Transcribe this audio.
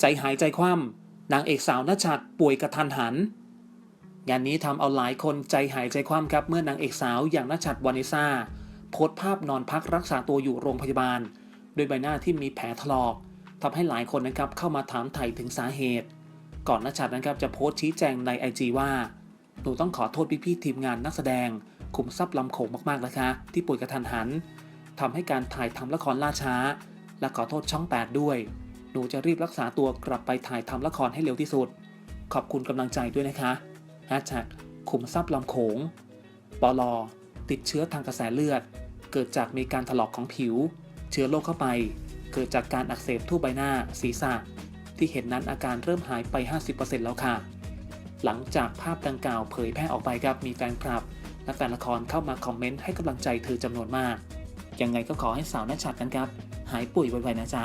ใจหายใจคว่ำนางเอกสาวนัชชัดป่วยกระทันหัน งานนี้ทำเอาหลายคนใจหายใจคว่ำครับเมื่อนางเอกสาวอย่างนัชชัดวานิซาโพสภาพนอนพักรักษาตัวอยู่โรงพยาบาล โดยใบหน้าที่มีแผลถลอกทำให้หลายคนนะครับเข้ามาถามไถ่ถึงสาเหตุ ก่อนนัชชัดนะครับจะโพสชี้แจงในไอจว่าหนูต้องขอโทษพี่ๆทีมงานนักแสดงขุมทรัพย์ลำโขงมากๆนะคะ ที่ป่วยกระทันหันทำให้การถ่ายทำละครล่าช้า และขอโทษช่อง 8 ด้วย หนูจะรีบรักษาตัวกลับไปถ่ายทำละครให้เร็วที่สุด ขอบคุณกำลังใจด้วยนะคะแฮชแท็กขุมทรัพย์ลำโขงปลอติดเชื้อทางกระแสเลือด เกิดจากมีการถลอกของผิว เชื้อโรคเข้าไป เกิดจากการอักเสบทั่วใบหน้า ศีรษะ ที่เห็นนั้นอาการเริ่มหายไป 50%แล้วค่ะ หลังจากภาพดังกล่าวเผยแพร่ออกไปครับมีแฟนคลับ และแฟนละครเข้ามาคอมเมนต์ให้กำลังใจเธอจำนวนมาก ยังไงก็ขอให้สาวนัชชัดนั้นครับ หายป่วยไวๆนะจ๊ะ